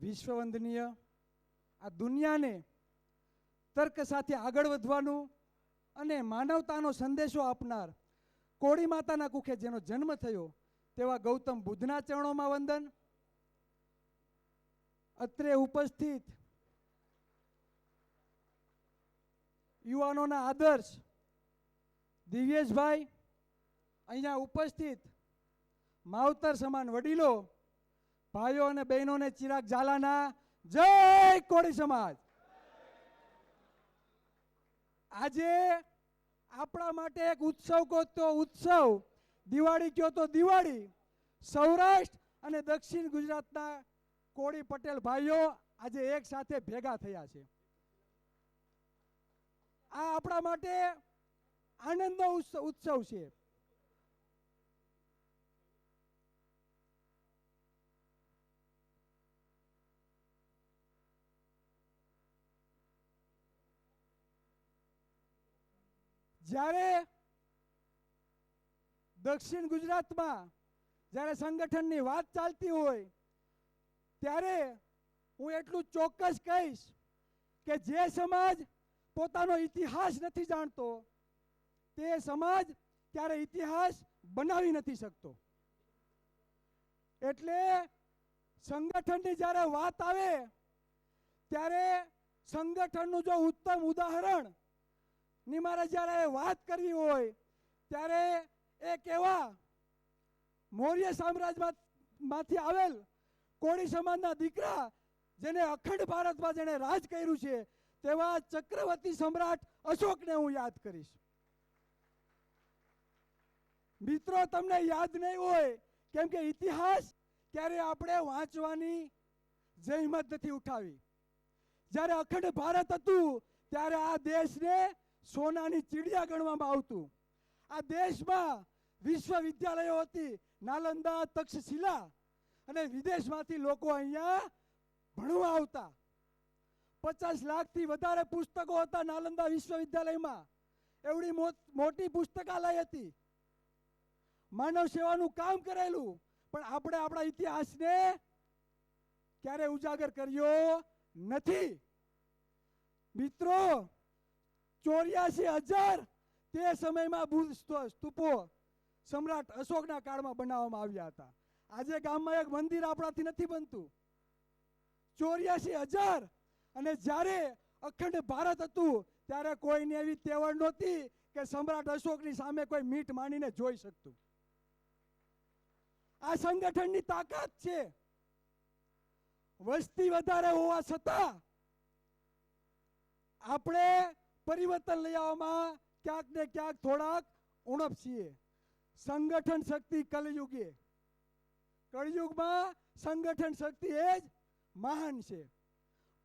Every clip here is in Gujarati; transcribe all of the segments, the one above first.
વિશ્વવંદનીય આ દુનિયાને તર્ક સાથે આગળ વધવાનું અને માનવતાનો સંદેશો આપનાર કોળી માતાના કુખે જેનો જન્મ થયો તેવા ગૌતમ બુદ્ધના ચરણોમાં વંદન. અત્રે ઉપસ્થિત યુવાનોના આદર્શ દિવ્યેશભાઈ, અહીંયા ઉપસ્થિત માવતર સમાન વડીલો ભાઈઓ અને બહેનોને ચિરાગ ઝાલાના જય કોળી સમાજ. આજે આપણા માટે એક ઉત્સવ કહો તો ઉત્સવ, દિવાળી કહો તો દિવાળી. સૌરાષ્ટ્ર અને દક્ષિણ ગુજરાતના કોળી પટેલ ભાઈઓ આજે એક સાથે ભેગા થયા છે. આ આપણા માટે આનંદનો ઉત્સ- ઉત્સવ છે. જ્યારે દક્ષિણ ગુજરાતમાં જ્યારે સંગઠનની વાત ચાલતી હોય, ત્યારે હું એટલું ચોક્કસ કહીશ કે જે સમાજ પોતાનો ઇતિહાસ નથી જાણતો, તે સમાજ ત્યારે ઇતિહાસ બનાવી નથી શકતો. એટલે સંગઠનની જ્યારે વાત આવે, ત્યારે સંગઠનનું જો ઉત્તમ ઉદાહરણ ની મારે જ્યારે વાત કરવી હોય, ત્યારે એ કેવા? મૌર્ય સામ્રાજ્યમાં માંથી આવેલ કોળી સમાજના દીકરા, જેને અખંડ ભારતમાં જેને રાજ કર્યું છે, તેવા ચક્રવર્તી સમ્રાટ અશોકને હું યાદ કરીશ. મિત્રો, તમને યાદ નહીં હોય, કેમ કે ઇતિહાસ ક્યારે આપણે વાંચવાની જહેમત નથી ઉઠાવી. જ્યારે અખંડ ભારત હતું, ત્યારે આ દેશને સોનાની ચીડિયા ગણવામાં આવતું. આ દેશમાં વિશ્વવિદ્યાલયો હતી, નાલંદા, તક્ષશિલા અને વિદેશમાંથી લોકો અહીંયા ભણવા આવતા. પચાસ લાખથી વધારે પુસ્તકો હતા નાલંદા વિશ્વવિદ્યાલયમાં. એવડી મોટી પુસ્તકાલય હતી. માનવ સેવાનું કામ કરેલું, પણ આપણે આપણા ઇતિહાસને ક્યારે ઉજાગર કર્યો નથી. મિત્રો ચોર્યાસી હજાર તે સમયમાં બુદ્ધ સ્તૂપો સમ્રાટ અશોકના કાળમાં બનાવવામાં આવ્યા હતા. આજે ગામમાં એક મંદિર આપણાથી નથી બનતું. ચોર્યાસી હજાર અને જ્યારે અખંડ ભારત હતું, ત્યારે કોઈને એવી તેવડ નહોતી કે સમ્રાટ અશોકની સામે કોઈ મીટ માંડીને જોઈ શકતું. આ સંગઠનની તાકાત છે. વસ્તી વધારે હોવા છતાં, આપણે પરિવર્તન લઈ આવવામાં ક્યાંક ને ક્યાંક થોડાક ઉણપ છીએ. સંગઠન શક્તિ કલયુગે. કળયુગમાં સંગઠન શક્તિ એ જ મહાન છે.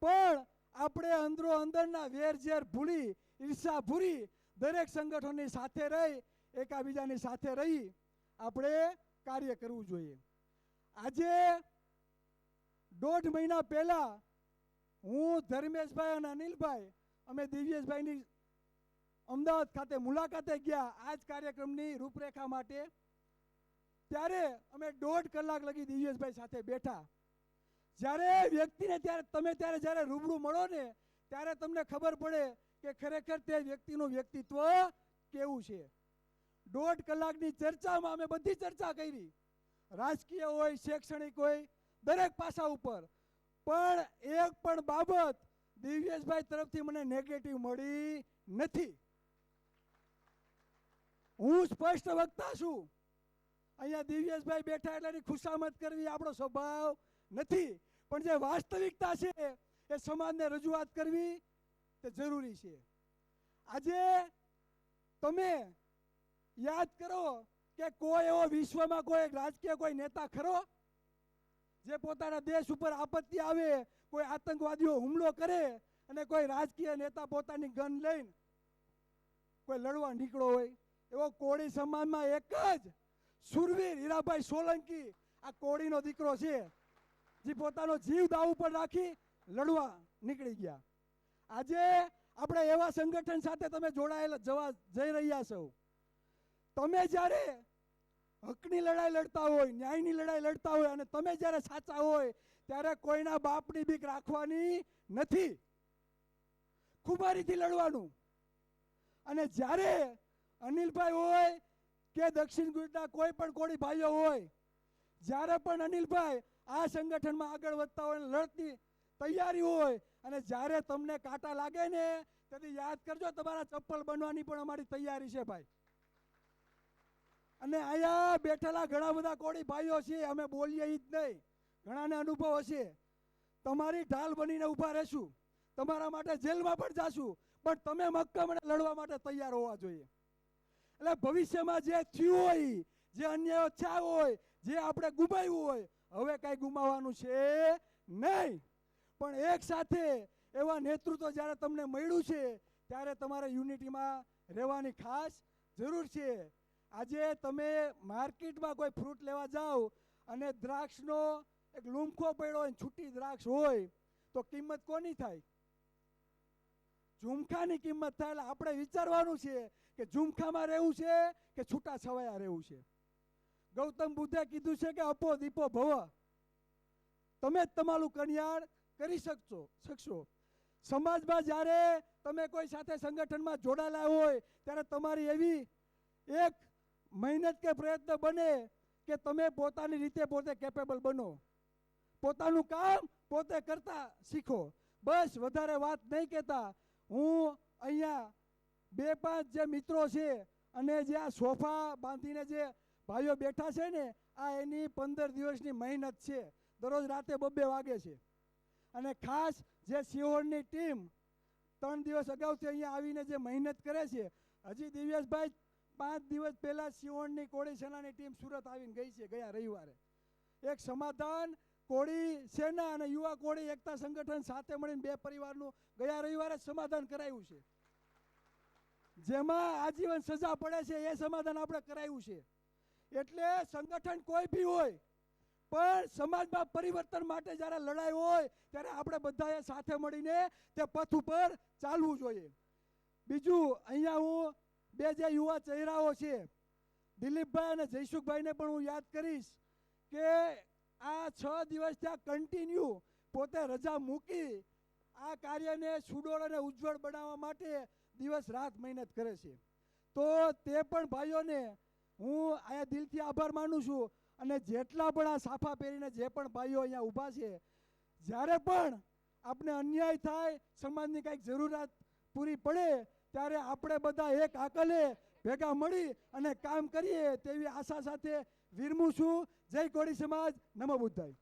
પણ આપણે અંદરો અંદરના વેરઝેર ભૂલી ઈર્ષા ભૂલી દરેક સંગઠનની સાથે રહી, એકાબીજાની સાથે રહી આપણે કાર્ય કરવું જોઈએ. આજે દોઢ મહિના પહેલા હું ધર્મેશભાઈ અને અનિલભાઈ અમે દિવ્યેશભાઈની અમદાવાદ ખાતે મુલાકાતે ગયા આ જ કાર્યક્રમની રૂપરેખા માટે. ત્યારે અમે દોઢ કલાક લગી દિવ્યેશભાઈ સાથે બેઠા. જ્યારે વ્યક્તિને ત્યારે, તમે ત્યારે જ્યારે રૂબરૂ મળો ને, ત્યારે તમને ખબર પડે કે ખરેખર તે વ્યક્તિનું વ્યક્તિત્વ કેવું છે. દોઢ કલાકની ચર્ચામાં અમે બધી ચર્ચા કરી. રાજકીય હોય, શૈક્ષણિક હોય, દરેક પાસા ઉપર. પણ એક પણ બાબત દિવ્યેશભાઈ તરફથી મને નેગેટિવ મળી નથી. હું સ્પષ્ટ વક્તા છું. અહીંયા દિવ્યેશભાઈ બેઠા એટલે ખુશામત કરવી આપણો સ્વભાવ નથી. પણ જે વાસ્તવિકતા છે, એ સમાજને રજૂઆત કરવી તે જરૂરી છે. આજે તમે યાદ કરો કે કોઈ એવો વિશ્વમાં કોઈ રાજકીય કોઈ નેતા ખરો? જે પોતાના દેશ ઉપર આપત્તિ આવે, કોઈ આતંકવાદીઓ હુમલો કરે અને કોઈ રાજકીય નેતા પોતાની ગન લઈને કોઈ લડવા નીકળો હોય, એવો કોળી સમાજમાં એક જ સુરવીર હીરાભાઈ સોલંકી આ કોળીનો દીકરો છે, જે પોતાનો જીવ દાવ ઉપર રાખી લડવા નીકળી ગયા. આજે આપણે એવા સંગઠન સાથે તમે જોડાયેલા જવા જઈ રહ્યા છો. તમે જ્યારે હકની લડાઈ લડતા હોય, ન્યાયની લડાઈ લડતા હોય અને તમે જ્યારે સાચા હોય, ત્યારે કોઈના બાપની બીક રાખવાની નથી. ખુમારીથી લડવાનું. અને જ્યારે અનિલભાઈ હોય કે દક્ષિણ ગુજરાતના કોઈ પણ કોળી ભાઈઓ હોય, જ્યારે પણ અનિલભાઈ આ સંગઠનમાં આગળ વધતા હોય, લડતી તૈયારી હોય, અને જ્યારે તમને કાંટા લાગે ને, તેથી યાદ કરજો, તમારા ચપ્પલ બનવાની પણ અમારી તૈયારી છે ભાઈ. અને અહીંયા બેઠેલા ઘણા બધા કોળી ભાઈઓ છે, અમે બોલીએ જ નહીં. ઘણાને અનુભવ હશે. તમારી ઢાલ બનીને ઊભા રહેશું. તમારા માટે જેલમાં પણ જાશું. પણ તમે મક્કમ લડવા માટે તૈયાર હોવા જોઈએ. એટલે ભવિષ્યમાં જે થયું હોય, જે અન્યાયો છા હોય, જે આપણે ગુમાવ્યું હોય, હવે કાંઈ ગુમાવવાનું છે નહીં. પણ એક સાથે એવા નેતૃત્વ જ્યારે તમને મળ્યું છે, ત્યારે તમારે યુનિટીમાં રહેવાની ખાસ જરૂર છે. આજે તમે માર્કેટમાં કોઈ ફ્રૂટ લેવા જાઓ અને દ્રાક્ષનો એક લૂમખો પડ્યો હોય છૂટી દ્રાક્ષ હોય, તો કિંમત કોની થાય? ઝુમખાની કિંમત થાય. એટલે આપણે વિચારવાનું છે કે ઝુમખામાં રહેવું છે કે છૂટા છવાયા રહેવું છે? ગૌતમ બુદ્ધે કીધું છે કે અપો દીપો ભવ. તમે જ તમારું કલ્યાણ કરી શકશો શકશો. સમાજમાં જ્યારે તમે કોઈ સાથે સંગઠનમાં જોડાયેલા હોય, ત્યારે તમારી એવી એક મહેનત કે પ્રયત્ન બને કે તમે પોતાની રીતે પોતે કેપેબલ બનો. પોતાનું કામ પોતે કરતા શીખો. બસ વધારે વાત નહીં કહેતા. હું અહીંયા બે પાંચ જે મિત્રો છે અને જે આ સોફા બાંધીને જે ભાઈઓ બેઠા છે ને, આ એની પંદર દિવસની મહેનત છે. દરરોજ રાતે બબ્બે વાગે છે. અને ખાસ જે સિહોરની ટીમ ત્રણ દિવસ અગાઉથી અહીંયા આવીને જે મહેનત કરે છે, હજી દિવ્યેશભાઈ પાંચ દિવસ પહેલા સિવણની કોળી સેનાની ટીમ સુરત આવીને ગઈ છે, ગયા રવિવારે. એક સમાધાન, કોળી સેના અને યુવા કોળી એકતા સંગઠન સાથે મળીને બે પરિવારનું ગયા રવિવારે સમાધાન કરાયું છે. જેમાં આજીવન સજા પડે છે, એ સમાધાન આપણે કરાયું છે. એટલે સંગઠન કોઈ બી હોય, પણ સમાજમાં પરિવર્તન માટે જ્યારે લડાઈ હોય, ત્યારે આપણે બધાએ સાથે મળીને તે પથ ઉપર ચાલવું જોઈએ. બીજું, અહીંયા હું બે જે યુવા ચહેરાઓ છે, દિલીપભાઈ અને જયસુખભાઈને પણ હું યાદ કરીશ કે આ છ દિવસ ત્યાં કન્ટિન્યુ પોતે રજા મૂકી આ કાર્યને સુડોળ અને ઉજ્જવળ બનાવવા માટે દિવસ રાત મહેનત કરે છે. તો તે પણ ભાઈઓને હું અહીંયા દિલથી આભાર માનું છું અને જેટલા પણ આ સાફા પહેરીને જે પણ ભાઈઓ અહીંયા ઊભા છે, જ્યારે પણ આપણે અન્યાય થાય, સમાજની કાંઈક જરૂરિયાત પૂરી પડે ત્યારે આપણે બધા એક આકલે ભેગા મળી અને કામ કરીએ તેવી આશા સાથે વિરમું છું. જય કોળી સમાજ. નમો બુદ્ધાય.